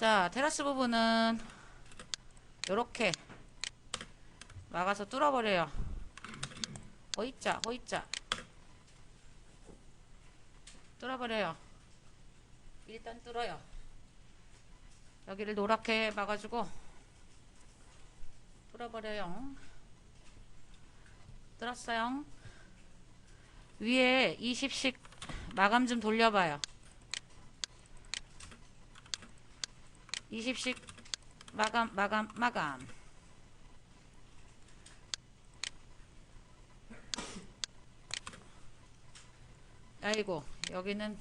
자, 테라스 부분은 요렇게 막아서 뚫어버려요. 호입자, 호입자. 뚫어버려요. 일단 뚫어요. 여기를 노랗게 막아주고 뚫어버려요. 뚫었어요. 위에 20씩 마감 좀 돌려봐요. 20씩 마감, 마감, 마감. 아이고, 여기는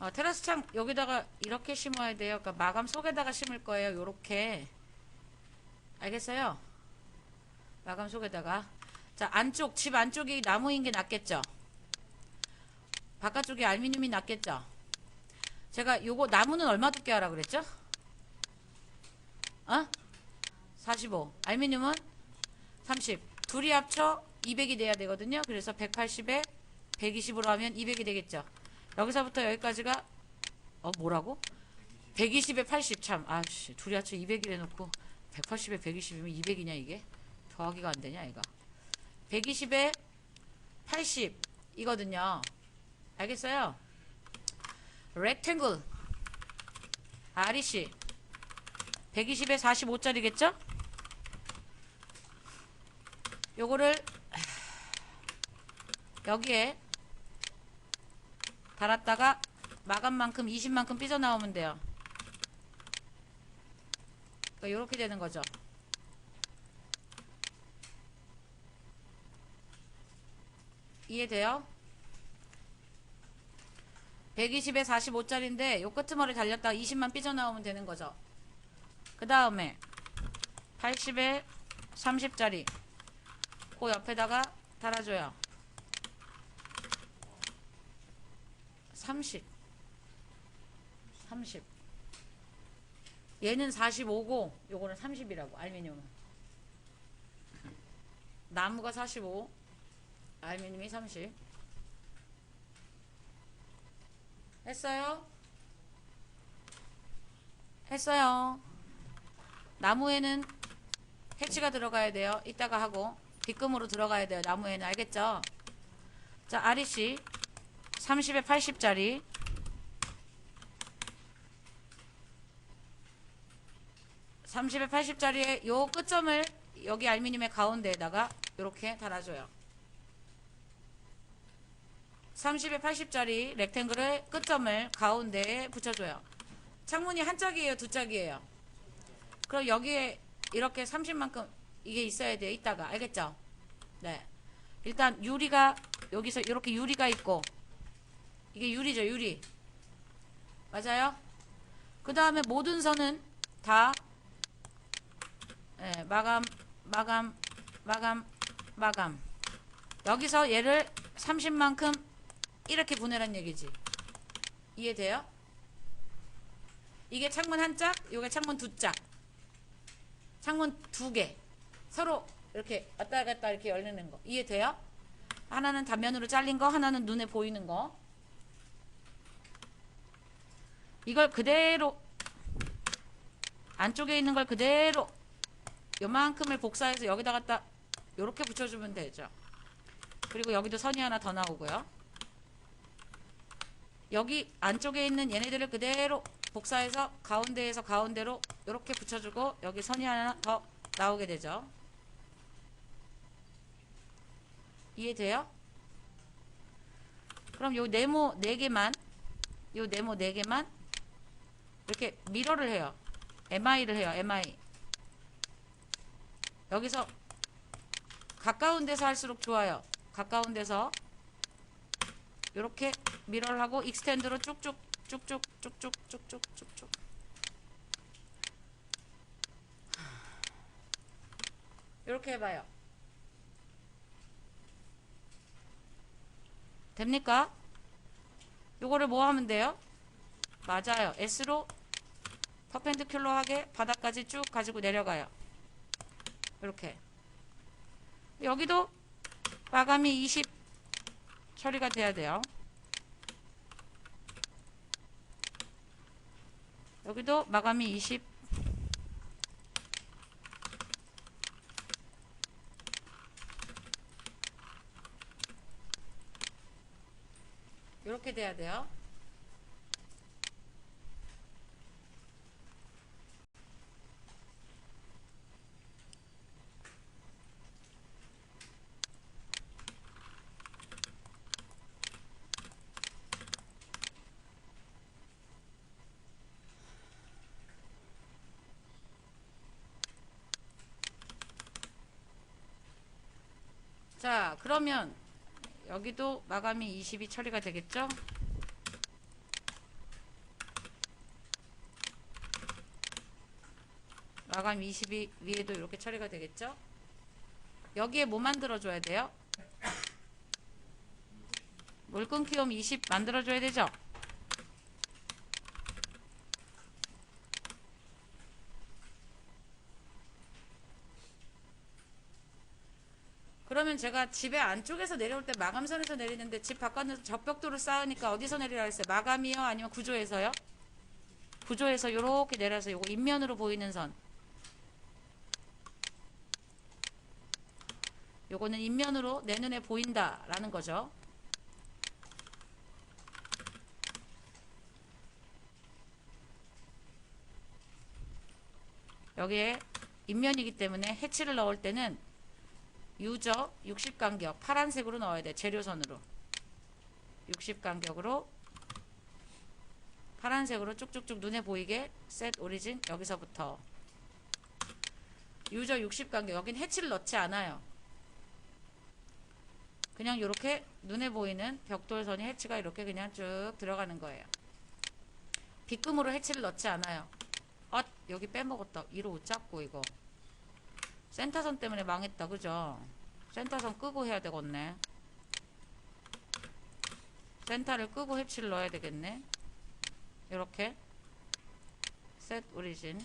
어, 테라스 창 여기다가 이렇게 심어야 돼요. 그러니까 마감 속에다가 심을 거예요. 요렇게. 알겠어요? 마감 속에다가. 자, 안쪽, 집 안쪽이 나무인 게 낫겠죠? 바깥쪽이 알루미늄이 낫겠죠? 제가 요거 나무는 얼마 두께 하라 그랬죠? 어? 45. 알루미늄은 30. 둘이 합쳐 200이 돼야 되거든요. 그래서 180에 120으로 하면 200이 되겠죠. 여기서부터 여기까지가 어 뭐라고? 120에 80 참. 아씨 둘이 합쳐 200이래 놓고 180에 120이면 200이냐 이게? 더하기가 안 되냐 얘가. 120에 80 이거든요. 알겠어요? Rectangle REC 120에 45짜리겠죠? 요거를 여기에 달았다가 마감만큼 20만큼 삐져나오면 돼요. 그러니까 이렇게 되는 거죠. 이해돼요? 120에 45짜리인데 요 끄트머리 달렸다가 20만 삐져나오면 되는 거죠. 그 다음에 80에 30짜리. 그 옆에다가 달아줘요. 30 30 얘는 45고 요거는 30이라고 알루미늄은. 나무가 45 알루미늄이 30 했어요? 했어요. 나무에는 해치가 들어가야 돼요. 이따가 하고 빗금으로 들어가야 돼요. 나무에는. 알겠죠? 자 아리씨. 30에 80짜리. (30에 80짜리에) 요 끝점을 여기 알루미늄의 가운데에다가 이렇게 달아줘요 30에 80짜리 렉탱글의 끝점을 가운데에 붙여줘요 창문이 한 짝이에요 두 짝이에요 그럼 여기에 이렇게 30만큼 이게 있어야 돼요 이따가 알겠죠 네 일단 유리가 여기서 이렇게 유리가 있고 이게 유리죠, 유리. 맞아요? 그 다음에 모든 선은 다, 예, 마감, 마감, 마감, 마감. 여기서 얘를 30만큼 이렇게 보내란 얘기지. 이해돼요? 이게 창문 한 짝, 요게 창문 두 짝. 창문 두 개. 서로 이렇게 왔다 갔다 이렇게 열리는 거. 이해돼요? 하나는 단면으로 잘린 거, 하나는 눈에 보이는 거. 이걸 그대로 안쪽에 있는 걸 그대로 요만큼을 복사해서 여기다 갖다 요렇게 붙여주면 되죠. 그리고 여기도 선이 하나 더 나오고요. 여기 안쪽에 있는 얘네들을 그대로 복사해서 가운데에서 가운데로 요렇게 붙여주고 여기 선이 하나 더 나오게 되죠. 이해돼요? 그럼 요 네모 4개만 요 네모 4개만 이렇게 미러를 해요. MI를 해요. MI. 여기서 가까운 데서 할수록 좋아요. 가까운 데서 이렇게 미러를 하고 익스텐드로 쭉쭉 쭉쭉 쭉쭉 쭉쭉 쭉쭉 이렇게 해봐요. 됩니까? 요거를 뭐 하면 돼요? 맞아요. S로 퍼펜디큘러하게 바닥까지 쭉 가지고 내려가요. 이렇게. 여기도 마감이 20 처리가 돼야 돼요. 여기도 마감이 20 이렇게 돼야 돼요. 자, 그러면 여기도 마감이 20이 처리가 되겠죠? 마감 20이 위에도 이렇게 처리가 되겠죠? 여기에 뭐 만들어줘야 돼요? 물 끊기움 20 만들어줘야 되죠? 그러면 제가 집에 안쪽에서 내려올 때 마감선에서 내리는데 집 바깥에서 접벽도를 쌓으니까 어디서 내리라 했어요? 마감이요? 아니면 구조에서요? 구조에서 이렇게 내려서 요거 인면으로 보이는 선. 요거는 인면으로 내 눈에 보인다라는 거죠. 여기에 인면이기 때문에 해치를 넣을 때는 유저 60간격 파란색으로 넣어야 돼. 재료선으로. 60간격으로 파란색으로 쭉쭉쭉 눈에 보이게 셋 오리진 여기서부터. 유저 60간격. 여긴 해치를 넣지 않아요. 그냥 이렇게 눈에 보이는 벽돌선이 해치가 이렇게 그냥 쭉 들어가는 거예요. 빗금으로 해치를 넣지 않아요. 아 여기 빼먹었다. 위로 못 잡고 이거 센터선 때문에 망했다 그죠 센터선 끄고 해야 되겠네 센터를 끄고 해치를 넣어야 되겠네 이렇게 셋 오리진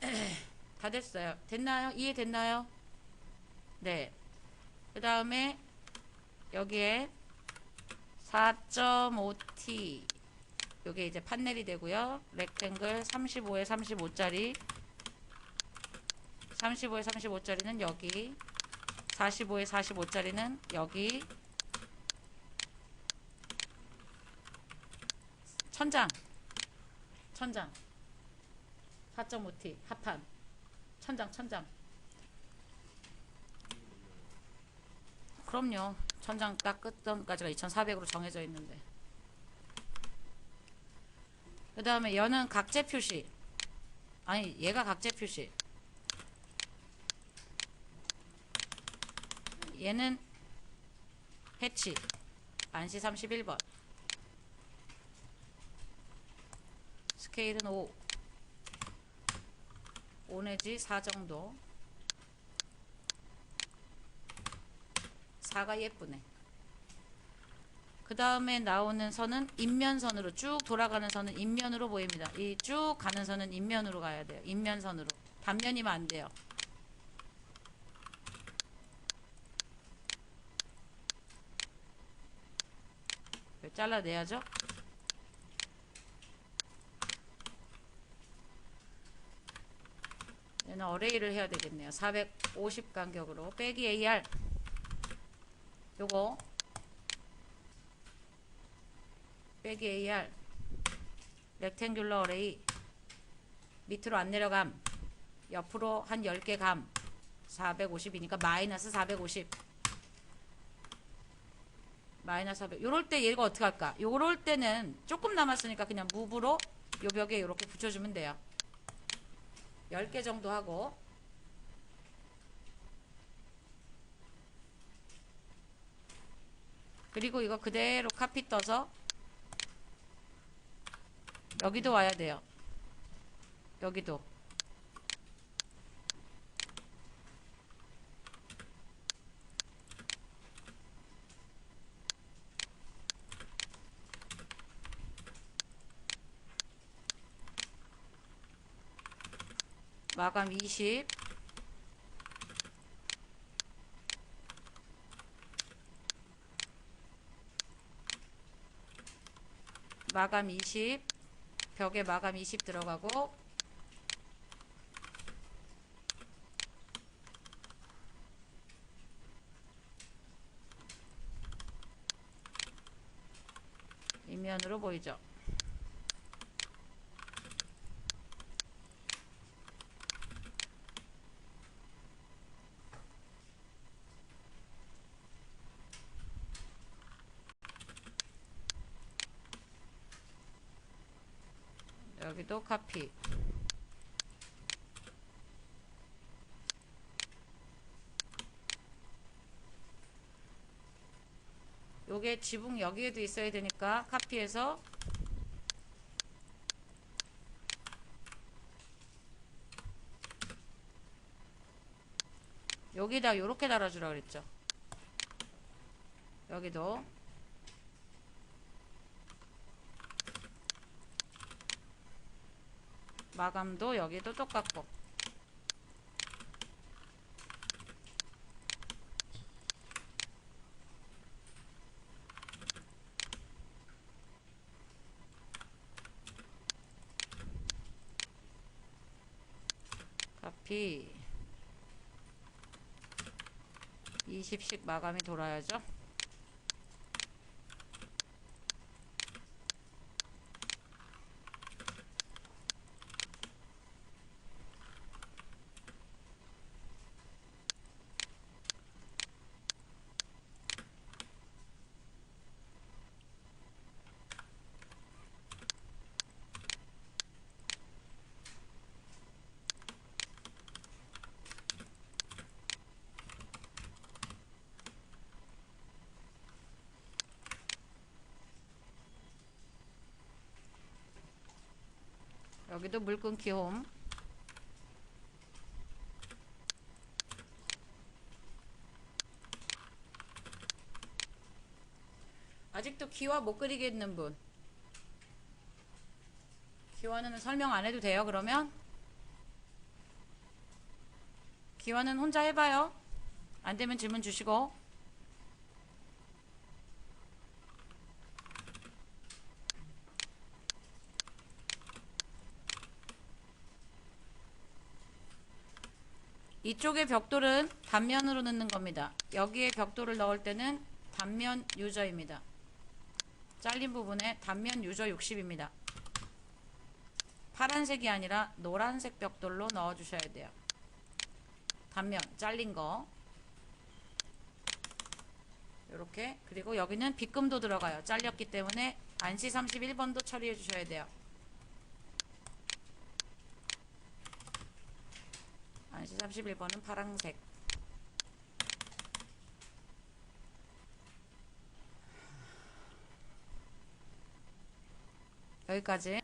다 됐어요 됐나요? 이해됐나요? 네. 그 다음에 여기에 4.5T 요게 이제 판넬이 되고요. 렉탱글 35에 35짜리. 35에 35짜리는 여기. 45에 45짜리는 여기. 천장. 천장. 4.5T 합판. 천장 천장 그럼요. 천장 딱 끝선까지가 2,400으로 정해져 있는데. 그 다음에 여는 각재 표시. 아니, 얘가 각재 표시. 얘는 해치. 안시 31번. 스케일은 5. 5 내지 4 정도. 4가 예쁘네. 그 다음에 나오는 선은 인면선으로 쭉 돌아가는 선은 인면으로 보입니다. 이 쭉 가는 선은 인면으로 가야 돼요. 인면선으로. 단면이면 안 돼요. 잘라내야죠. 얘는 어레이를 해야 되겠네요. 450 간격으로 빼기 AR 요거 빼기 AR 렉탱귤러 어레이 밑으로 안 내려감 옆으로 한 10개 감 450이니까 마이너스 450 마이너스 400 요럴 때 얘가 어떻게 할까? 요럴 때는 조금 남았으니까 그냥 무브로 요 벽에 이렇게 붙여주면 돼요. 10개 정도 하고 그리고 이거 그대로 카피 떠서 여기도 와야 돼요. 여기도. 마감 20 마감 20 벽에 마감 20 들어가고 이면으로 보이죠. 여기도 카피. 요게 지붕 여기에도 있어야 되니까 카피해서 여기다 요렇게 달아주라 그랬죠. 여기도 마감도 여기도 똑같고 카피 20씩 마감이 돌아야죠. 여기도 물 끊기 홈. 아직도 기와 못 그리겠는 분. 기와는 설명 안 해도 돼요, 그러면? 기와는 혼자 해봐요. 안 되면 질문 주시고. 이쪽의 벽돌은 단면으로 넣는 겁니다. 여기에 벽돌을 넣을 때는 단면 유저입니다. 잘린 부분에 단면 유저 60입니다. 파란색이 아니라 노란색 벽돌로 넣어주셔야 돼요. 단면 잘린 거 이렇게 그리고 여기는 빗금도 들어가요. 잘렸기 때문에 안시 31번도 처리해 주셔야 돼요. 안시 31번은 파란색. 여기까지